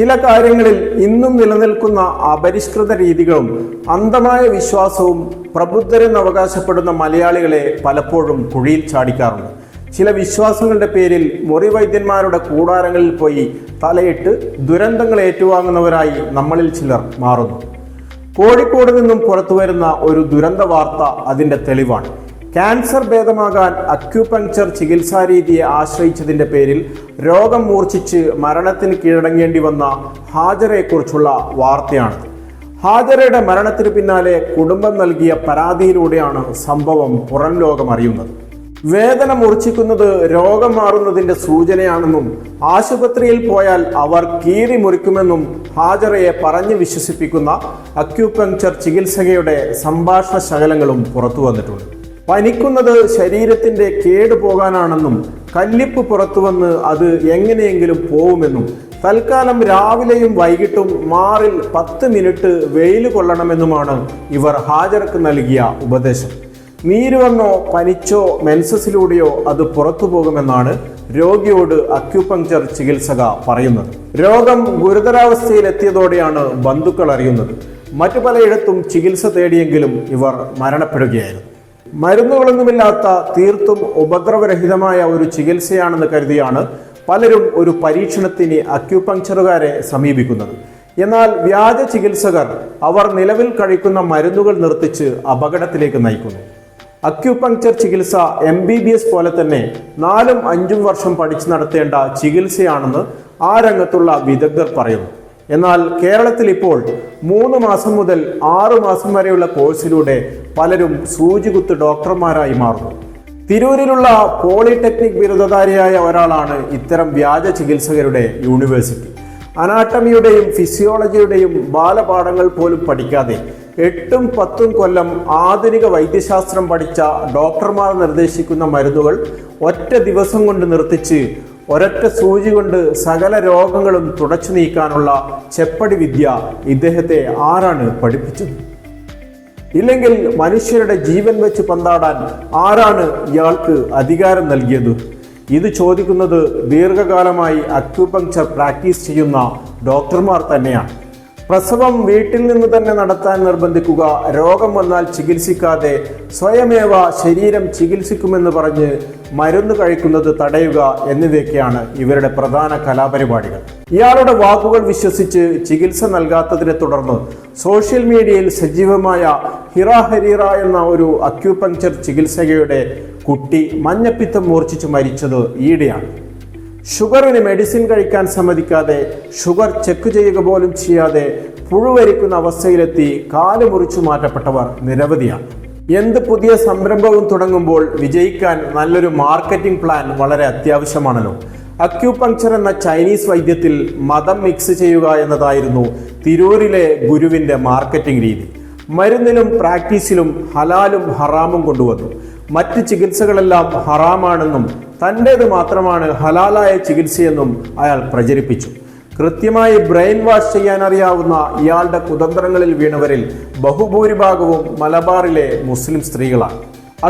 ചില കാര്യങ്ങളിൽ ഇന്നും നിലനിൽക്കുന്ന അപരിഷ്കൃത രീതികളും അന്ധമായ വിശ്വാസവും പ്രബുദ്ധരെന്ന് അവകാശപ്പെടുന്ന മലയാളികളെ പലപ്പോഴും കുഴിയിൽ ചാടിക്കാറുണ്ട്. ചില വിശ്വാസങ്ങളുടെ പേരിൽ മുറിവൈദ്യന്മാരുടെ കൂടാരങ്ങളിൽ പോയി തലയിട്ട് ദുരന്തങ്ങൾ ഏറ്റുവാങ്ങുന്നവരായി നമ്മളിൽ ചിലർ മാറുന്നു. കോഴിക്കോട് നിന്നും പുറത്തു വരുന്ന ഒരു ദുരന്ത വാർത്ത അതിന്റെ തെളിവാണ്. ക്യാൻസർ ഭേദമാകാൻ അക്യുപങ്ചർ ചികിത്സാ രീതിയെ ആശ്രയിച്ചതിന്റെ പേരിൽ രോഗം മൂർച്ഛിച്ച് മരണത്തിന് കീഴടങ്ങേണ്ടി വന്ന ഹാജരെക്കുറിച്ചുള്ള വാർത്തയാണ്. ഹാജരയുടെ മരണത്തിന് പിന്നാലെ കുടുംബം നൽകിയ പരാതിയിലൂടെയാണ് സംഭവം പുറം ലോകം അറിയുന്നത് വേദന മുറിച്ചിക്കുന്നത് രോഗം മാറുന്നതിന്റെ സൂചനയാണെന്നും ആശുപത്രിയിൽ പോയാൽ അവർ കീറി മുറിക്കുമെന്നും ഹാജറയെ പറഞ്ഞു വിശ്വസിപ്പിക്കുന്ന അക്യുപങ്ചർ ചികിത്സകയുടെ സംഭാഷണ ശകലങ്ങളും പുറത്തു വന്നിട്ടുണ്ട്. പനിക്കുന്നത് ശരീരത്തിന്റെ കേട് പോകാനാണെന്നും കല്ലിപ്പ് പുറത്തുവന്ന് അത് എങ്ങനെയെങ്കിലും പോവുമെന്നും തൽക്കാലം രാവിലെയും വൈകിട്ടും മാറിൽ പത്ത് മിനിറ്റ് വെയിൽ കൊള്ളണമെന്നുമാണ് ഇവർ ഹാജർക്ക് നൽകിയ ഉപദേശം. നീര് വന്നോ പനിച്ചോ മെൻസസിലൂടെയോ അത് പുറത്തു പോകുമെന്നാണ് രോഗിയോട് അക്യുപങ്ചർ ചികിത്സക പറയുന്നത്. രോഗം ഗുരുതരാവസ്ഥയിലെത്തിയതോടെയാണ് ബന്ധുക്കൾ അറിയുന്നത്. മറ്റു പലയിടത്തും ചികിത്സ തേടിയെങ്കിലും ഇവർ മരണപ്പെടുകയായിരുന്നു. മരുന്നുകളൊന്നുമില്ലാത്ത തീർത്തും ഉപദ്രവരഹിതമായ ഒരു ചികിത്സയാണെന്ന് കരുതിയാണ് പലരും ഒരു പരീക്ഷണത്തിന് അക്യുപങ്ക്ചറുകാരെ സമീപിക്കുന്നത്. എന്നാൽ വ്യാജ ചികിത്സകർ അവർ നിലവിൽ കഴിക്കുന്ന മരുന്നുകൾ നിർത്തിച്ച് അപകടത്തിലേക്ക് നയിക്കുന്നു. അക്യുപങ്ക്ചർ ചികിത്സ എം ബി ബി എസ് പോലെ തന്നെ നാലും അഞ്ചും വർഷം പഠിച്ചു നടത്തേണ്ട ചികിത്സയാണെന്ന് ആ രംഗത്തുള്ള വിദഗ്ധർ പറയുന്നു. എന്നാൽ കേരളത്തിൽ ഇപ്പോൾ മൂന്ന് മാസം മുതൽ ആറു മാസം വരെയുള്ള കോഴ്സിലൂടെ പലരും സൂചികുത്ത് ഡോക്ടർമാരായി മാറുന്നു. തിരൂരിലുള്ള പോളിടെക്നിക് ബിരുദധാരിയായ ഒരാളാണ് ഇത്തരം വ്യാജ ചികിത്സകരുടെ യൂണിവേഴ്സിറ്റി. അനാട്ടമിയുടെയും ഫിസിയോളജിയുടെയും ബാലപാഠങ്ങൾ പോലും പഠിക്കാതെ എട്ടും പത്തും കൊല്ലം ആധുനിക വൈദ്യശാസ്ത്രം പഠിച്ച ഡോക്ടർമാർ നിർദ്ദേശിക്കുന്ന മരുന്നുകൾ ഒറ്റ ദിവസം കൊണ്ട് നിർത്തിച്ച് ഒരൊറ്റ സൂചി കൊണ്ട് സകല രോഗങ്ങളും തുടച്ചു നീക്കാനുള്ള ചെപ്പടി വിദ്യ ഇദ്ദേഹത്തെ ആരാണ് പഠിപ്പിച്ചത്? ഇല്ലെങ്കിൽ മനുഷ്യരുടെ ജീവൻ വെച്ച് പന്താടാൻ ആരാണ് ഇയാൾക്ക് അധികാരം നൽകിയത്? ഇത് ചോദിക്കുന്നത് ദീർഘകാലമായി അക്യുപങ്ചർ പ്രാക്ടീസ് ചെയ്യുന്ന ഡോക്ടർമാർ തന്നെയാണ്. പ്രസവം വീട്ടിൽ നിന്ന് തന്നെ നടത്താൻ നിർബന്ധിക്കുക. രോഗം വന്നാൽ ചികിത്സിക്കാതെ സ്വയമേവ ശരീരം ചികിത്സിക്കുമെന്ന് പറഞ്ഞ് മരുന്ന് കഴിക്കുന്നത് തടയുക എന്നിവയൊക്കെയാണ് ഇവരുടെ പ്രധാന കലാപരിപാടികൾ. ഇയാളുടെ വാക്കുകൾ വിശ്വസിച്ച് ചികിത്സ നൽകാത്തതിനെ തുടർന്ന് സോഷ്യൽ മീഡിയയിൽ സജീവമായ ഹിറ ഹരീറ എന്ന ഒരു അക്യുപങ്ചർ ചികിത്സകയുടെ കുട്ടി മഞ്ഞപ്പിത്തം മൂർച്ഛിച്ച് മരിച്ചത് ഈയിടെയാണ്. ഷുഗറിന് മെഡിസിൻ കഴിക്കാൻ സമ്മതിക്കാതെ ഷുഗർ ചെക്ക് ചെയ്യുക പോലും ചെയ്യാതെ പുഴുവരിക്കുന്ന അവസ്ഥയിലെത്തി കാൽ മുറിച്ചു മാറ്റപ്പെട്ടവർ നിരവധിയാണ്. എന്ത് പുതിയ സംരംഭവും തുടങ്ങുമ്പോൾ വിജയിക്കാൻ നല്ലൊരു മാർക്കറ്റിംഗ് പ്ലാൻ വളരെ അത്യാവശ്യമാണല്ലോ. അക്യൂപങ്ചർ എന്ന ചൈനീസ് വൈദ്യത്തിൽ മതം മിക്സ് ചെയ്യുക എന്നതായിരുന്നു തിരൂരിലെ ഗുരുവിന്റെ മാർക്കറ്റിംഗ് രീതി. മരുന്നിലും പ്രാക്ടീസിലും ഹലാലും ഹറാമും കൊണ്ടുവന്നു. മറ്റ് ചികിത്സകളെല്ലാം ഹറാമാണെന്നും തന്റേത് മാത്രമാണ് ഹലാലായ ചികിത്സയെന്നും അയാൾ പ്രചരിപ്പിച്ചു. കൃത്യമായി ബ്രെയിൻ വാഷ് ചെയ്യാൻ അറിയാവുന്ന ഇയാളുടെ കുതന്ത്രങ്ങളിൽ വീണവരിൽ ബഹുഭൂരിഭാഗവും മലബാറിലെ മുസ്ലിം സ്ത്രീകളാണ്.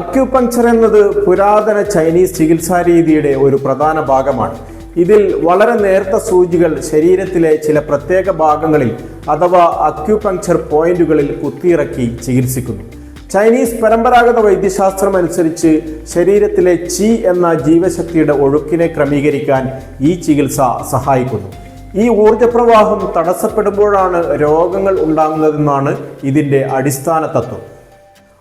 അക്യുപങ്ചർ എന്നത് പുരാതന ചൈനീസ് ചികിത്സാ രീതിയുടെ ഒരു പ്രധാന ഭാഗമാണ്. ഇതിൽ വളരെ നേർത്ത സൂചികൾ ശരീരത്തിലെ ചില പ്രത്യേക ഭാഗങ്ങളിൽ അഥവാ അക്യുപങ്ചർ പോയിന്റുകളിൽ കുത്തിയിറക്കി ചികിത്സിക്കുന്നു. ചൈനീസ് പരമ്പരാഗത വൈദ്യശാസ്ത്രം അനുസരിച്ച് ശരീരത്തിലെ ചി എന്ന ജീവശക്തിയുടെ ഒഴുക്കിനെ ക്രമീകരിക്കാൻ ഈ ചികിത്സ സഹായിക്കുന്നു. ഈ ഊർജപ്രവാഹം തടസ്സപ്പെടുമ്പോഴാണ് രോഗങ്ങൾ ഉണ്ടാകുന്നതെന്നാണ് ഇതിന്റെ അടിസ്ഥാന തത്വം.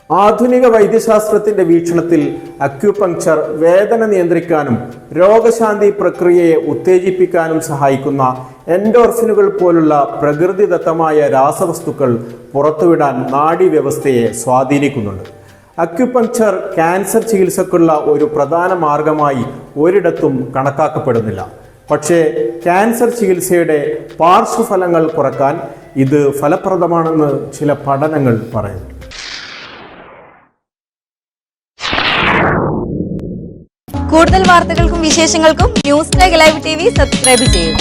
ആധുനിക വൈദ്യശാസ്ത്രത്തിന്റെ വീക്ഷണത്തിൽ അക്യുപങ്ക്ചർ വേദന നിയന്ത്രിക്കാനും രോഗശാന്തി പ്രക്രിയയെ ഉത്തേജിപ്പിക്കാനും സഹായിക്കുന്ന എൻഡോർഫിനുകൾ പോലുള്ള പ്രകൃതിദത്തമായ രാസവസ്തുക്കൾ പുറത്തുവിടാൻ നാഡീവ്യവസ്ഥയെ സ്വാധീനിക്കുന്നുണ്ട്. അക്യുപങ്ക്ചർ ക്യാൻസർ ചികിത്സക്കുള്ള ഒരു പ്രധാന മാർഗമായി ഒരിടത്തും കണക്കാക്കപ്പെടുന്നില്ല. പക്ഷേ ക്യാൻസർ ചികിത്സയുടെ പാർശ്വഫലങ്ങൾ കുറയ്ക്കാൻ ഇത് ഫലപ്രദമാണെന്ന് ചില പഠനങ്ങൾ പറയുന്നു. കൂടുതൽ വാർത്തകൾക്കും വിശേഷങ്ങൾക്കും news live T V subscribe ചെയ്യൂ.